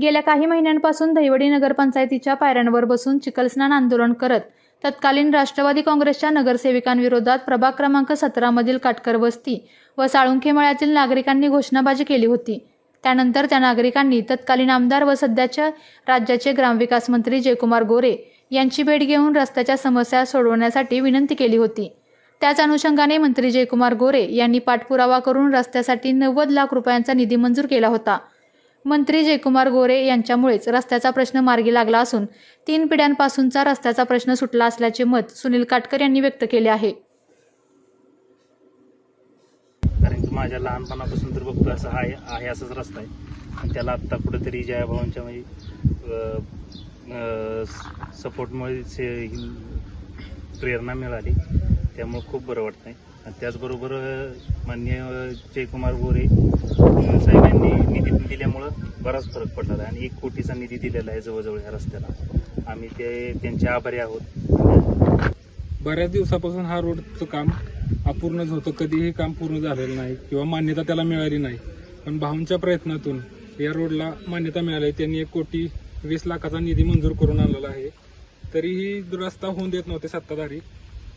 गेल्या काही महिन्यांपासून दहिवडी नगरपंचायतीच्या पायऱ्यांवर बसून चिखलस्नान आंदोलन करत तत्कालीन राष्ट्रवादी काँग्रेसच्या नगरसेविकांविरोधात प्रभाग क्रमांक सतरामधील काटकर वस्ती व साळुंखे मळ्यातील नागरिकांनी घोषणाबाजी केली होती. त्यानंतर त्या नागरिकांनी तत्कालीन आमदार व सध्याच्या राज्याचे ग्रामविकास मंत्री जयकुमार गोरे यांची भेट घेऊन रस्त्याच्या समस्या सोडवण्यासाठी विनंती केली होती. त्याच अनुषंगाने मंत्री जयकुमार गोरे यांनी पाठपुरावा करून रस्त्यासाठी नव्वद लाख रुपयांचा निधी मंजूर केला होता. मंत्री जयकुमार गोरे यांच्यामुळेच रस्त्याचा प्रश्न मार्गी लागला असून तीन पिढ्यांपासूनचा रस्त्याचा प्रश्न सुटला असल्याचे मत सुनील काटकर यांनी व्यक्त केले आहे. कारण की माझ्या लहानपणापासून तर बघतो असं आहे आहे असाच रस्ता आहे. आणि त्याला आत्ता कुठेतरी जयाभावांच्या म्हणजे सपोर्टमुळे प्रेरणा मिळाली. त्यामुळे खूप बरं वाटतं आहे आणि त्याचबरोबर मान्य माननीय जयकुमार गोरे साहेबांनी निधी दिल्यामुळं बराच फरक पडला आहे. आणि एक कोटीचा निधी दिलेला आहे जवळजवळ ह्या रस्त्याला. आम्ही ते त्यांचे आभारी आहोत. बऱ्याच दिवसापासून हा रोडचं काम अपूर्णच होतं कधीही काम पूर्ण झालेलं नाही किंवा मान्यता त्याला मिळाली नाही. पण भाऊंच्या प्रयत्नातून या रोडला मान्यता मिळाली. त्यांनी एक कोटी वीस लाखाचा निधी मंजूर करून आणलेला आहे. तरीही रस्ता होऊन देत नव्हते सत्ताधारी.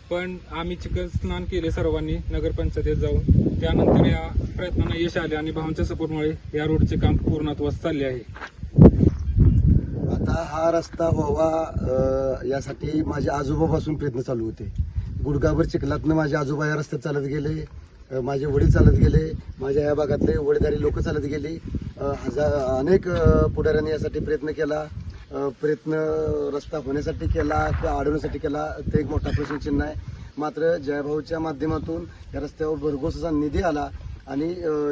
पण आम्ही चिकन स्नान केले सर्वांनी नगरपंचायतीत जाऊन. त्यानंतर या प्रयत्नांना यश आले आणि भावांच्या सपोर्टमुळे या रोडचे काम पूर्णत्वास चालले आहे. आता हा रस्ता व्हावा यासाठी माझ्या आजोबापासून प्रयत्न चालू होते. गुडगावर चिखलातनं माझे आजोबा या रस्त्यात चालत गेले माझे वडील चालत गेले माझ्या या भागातले वडीलधारी लोक चालत गेली. हजार अनेक पुढाऱ्यांनी यासाठी प्रयत्न केला. प्रयत्न रस्ता होण्यासाठी केला किंवा अडवण्यासाठी केला ते एक मोठा प्रश्नचिन्ह आहे. मात्र जयभाऊच्या माध्यमातून या रस्त्यावर भरघोस असा निधी आला आणि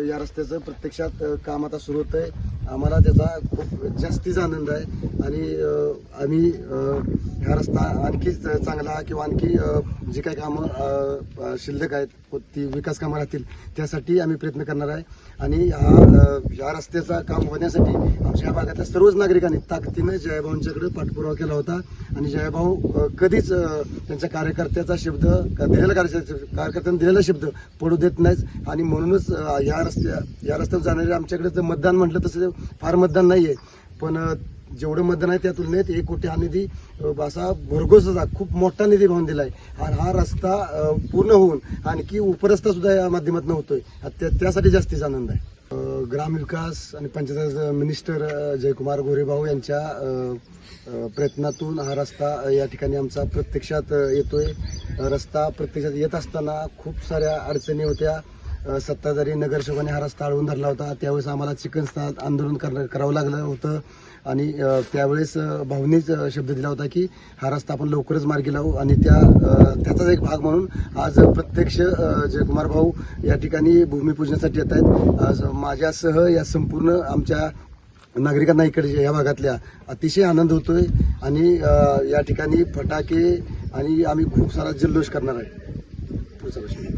या रस्त्याचं प्रत्यक्षात काम आता सुरू होत आहे आम्हाला त्याचा खूप जास्तीचा आनंद आहे आणि आम्ही हा रस्ता आणखी चांगला किंवा आणखी जी काही कामं शिल्लक आहेत ती विकास कामं राहतील त्यासाठी आम्ही प्रयत्न करणार आहे. आणि हा या रस्त्याचा काम होण्यासाठी आमच्या या भागातल्या सर्वच नागरिकांनी ताकदीनं जयभाऊंच्याकडे पाठपुरावा केला होता. आणि जयभाऊ कधीच त्यांच्या कार्यकर्त्याचा शब्द दिलेला कार्य- कार्यकर्त्यांनी दिलेला शब्द पडू देत नाहीत. आणि म्हणूनच या रस्त्या या रस्त्यावर जाणारे आमच्याकडे जर मतदान म्हटलं तसं फार मतदान नाही आहे पण जेवढं मतदान आहे त्या तुलनेत एक कोटी हा निधी असा भरघोसचा खूप मोठा निधी भावून दिला आहे आणि हा रस्ता पूर्ण होऊन आणखी उपरस्ता सुद्धा या माध्यमातून होतोय. त्या- त्यासाठी जास्तीचा आनंद आहे. ग्रामविकास आणि पंचायत मिनिस्टर जयकुमार गोरेभाऊ यांच्या प्रयत्नातून हा रस्ता या ठिकाणी आमचा प्रत्यक्षात येतोय. रस्ता प्रत्यक्षात येत असताना खूप साऱ्या अडचणी होत्या. सत्ताधारी नगरसेवकाने हा रस्ता अडवून धरला होता. त्यावेळेस आम्हाला चिकन स्नान आंदोलन करणं करावं लागलं होतं. आणि त्यावेळेस भाऊनीच शब्द दिला होता की हा रस्ता आपण लवकरच मार्गी लावू. आणि त्या त्याचाच एक भाग म्हणून आज प्रत्यक्ष जयकुमार भाऊ या ठिकाणी भूमिपूजनासाठी येत आहेत. आज माझ्यासह या संपूर्ण आमच्या नागरिकांना इकडे या भागातल्या अतिशय आनंद होतोय. आणि या ठिकाणी फटाके आणि आम्ही खूप सारा जल्लोष करणार आहे. पुढचा प्रश्न.